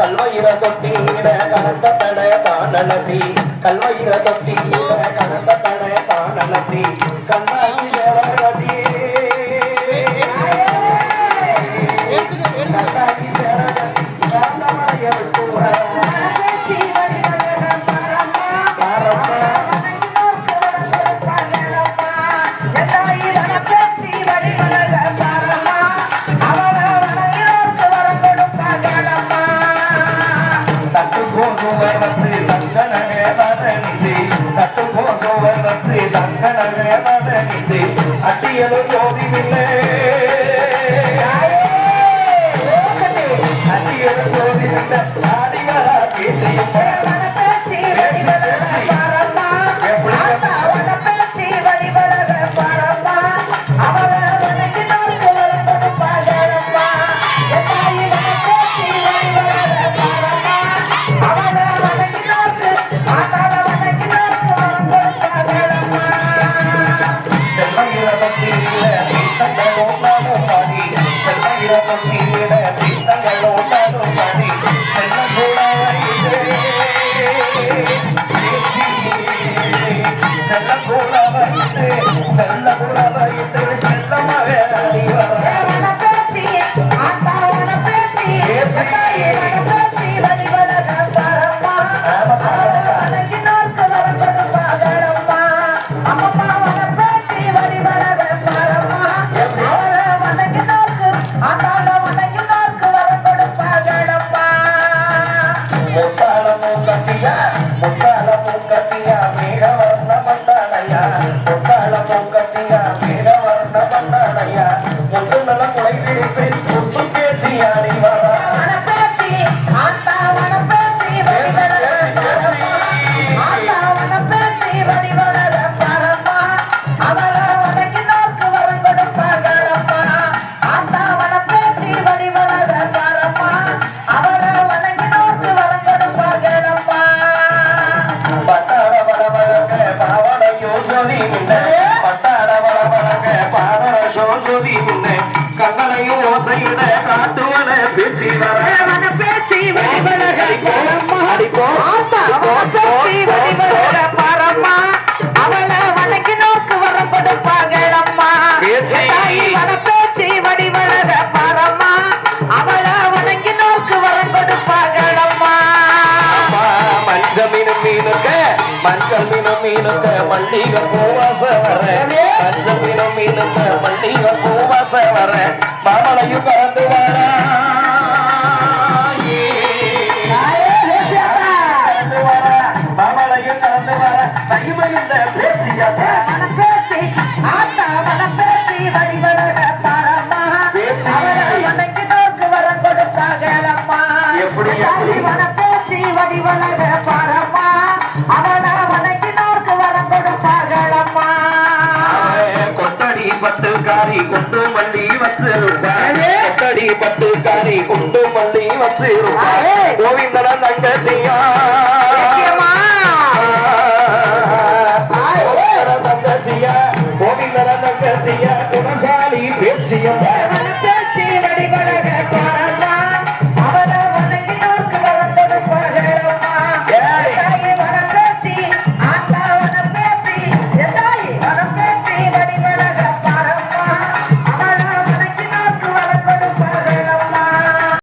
கல்வயிர தொட்டி கலந்த தட காணலசி கல்வயிர தொட்டி தங்கனகே மதனிது போசோ போசுவர் வச்சு தங்கனகே மதனிது அட்டியலு ஜோதிவில்லை செல்ல கூட முத்தாளமும் சொதி முன்ன பட்டார வர வரங்க பாவன சோதி முன்ன கண்ணனையோ ஓசையிட காட்டுவன பேசி வர பேச்சு. பேச்சு. வடிவழக பாரம்மா அவள வணங்கி நோக்கு வரம் கொடுப்பாங்களம்மா அம்மா, மஞ்ச மீனு மீனுக்க மஞ்சள் மீனு மீனுக்க. மல்லிகை பூவாச வர மீனு மீனுக்க மல்லிகை பூவாச வர மாமலையும் கலந்து வர மாமலையும் கலந்து வர மனப்பேச்சி, வடிவழக கோவிந்தன தங்கச்சியா